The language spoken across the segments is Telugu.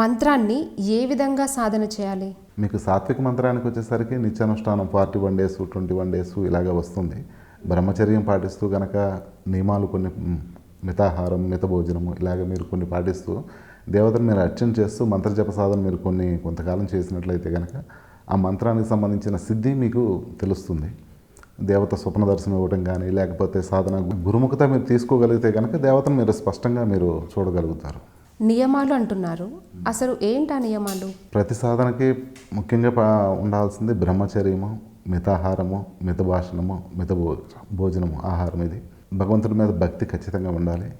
మంత్రాన్ని ఏ విధంగా సాధన చేయాలి? మీకు సాత్విక మంత్రానికి వచ్చేసరికి నిత్యానుష్ఠానం forty one days twenty one days ఇలాగ వస్తుంది. బ్రహ్మచర్యం పాటిస్తూ గనక నియమాలు కొన్ని మితాహారం మిత భోజనము ఇలాగ మీరు కొన్ని పాటిస్తూ దేవతను మీరు అర్చన చేస్తూ మంత్రజప సాధన మీరు కొన్ని కొంతకాలం చేసినట్లయితే కనుక ఆ మంత్రానికి సంబంధించిన సిద్ధి మీకు తెలుస్తుంది. దేవత స్వప్న దర్శనం ఇవ్వడం కానీ లేకపోతే సాధన గురుముఖత మీరు తీసుకోగలిగితే కనుక దేవతను మీరు స్పష్టంగా మీరు చూడగలుగుతారు. నియమాలు అంటున్నారు. అసలు ఏంటి ఆ నియమాలు? ప్రతి సాధనకి ముఖ్యంగా పా- ఉండాల్సింది బ్రహ్మచర్యము మితాహారము మిత భాషణము మిత భోజనము ఆహారం ఇది. భగవంతుడి మీద భక్తి ఖచ్చితంగా ఉండాలి.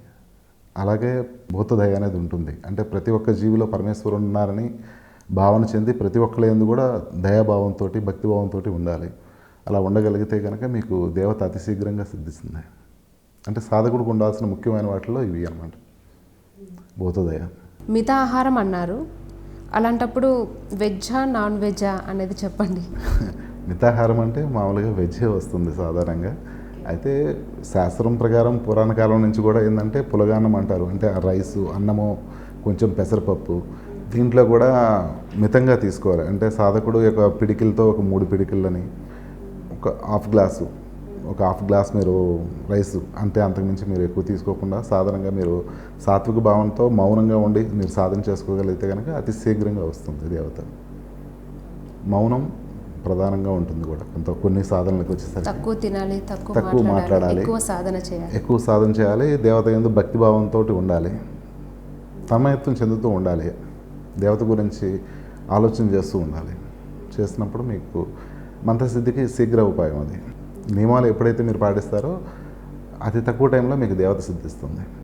అలాగే భూతదయ అనేది ఉంటుంది. అంటే ప్రతి ఒక్క జీవిలో పరమేశ్వరుడు ఉన్నారని భావన చెంది ప్రతి ఒక్కరి ఎందు కూడా దయాభావంతో భక్తిభావంతో ఉండాలి. అలా ఉండగలిగితే కనుక మీకు దేవత అతి శీఘ్రంగా సిద్ధిస్తుంది. అంటే సాధకుడికి ఉండాల్సిన ముఖ్యమైన వాటిలో ఇవి అన్నమాట. భూతదయ మిత ఆహారం అన్నారు. అలాంటప్పుడు వెజ్జా నాన్ వెజ్జా అనేది చెప్పండి. మితాహారం అంటే మామూలుగా వెజ్జే వస్తుంది సాధారణంగా. అయితే శాస్త్రం ప్రకారం పురాణ కాలం నుంచి కూడా ఏంటంటే పులగానం అంటారు. అంటే ఆ రైసు అన్నము కొంచెం పెసరపప్పు దీంట్లో కూడా మితంగా తీసుకోవాలి. అంటే సాధకుడు యొక్క పిడికిలతో ఒక మూడు పిడికిళ్ళని ఒక హాఫ్ గ్లాసు ఒక హాఫ్ గ్లాస్ మీరు రైస్ అంటే అంతకుమించి మీరు ఎక్కువ తీసుకోకుండా సాధారణంగా మీరు సాత్విక భావంతో మౌనంగా ఉండి మీరు సాధన చేసుకోగలిగితే కనుక అతి శీఘ్రంగా వస్తుంది దేవత మౌనం ప్రధానంగా ఉంటుంది కూడా. కొంత కొన్ని సాధనలకు వచ్చేసరికి తక్కువ తినాలి తక్కువ మాట్లాడాలి. ఎక్కువ సాధన చేయాలి. ఎక్కువ సాధన చేయాలి దేవత ఎందు భక్తిభావంతో ఉండాలి తన్మయత్వం చెందుతూ ఉండాలి దేవత గురించి ఆలోచన చేస్తూ ఉండాలి. చేసినప్పుడు మీకు మంత్రసిద్ధికి శీఘ్ర ఉపాయం అది. నియమాలు ఎప్పుడైతే మీరు పాటిస్తారో అతి తక్కువ టైంలో మీకు దేవత సిద్ధిస్తుంది.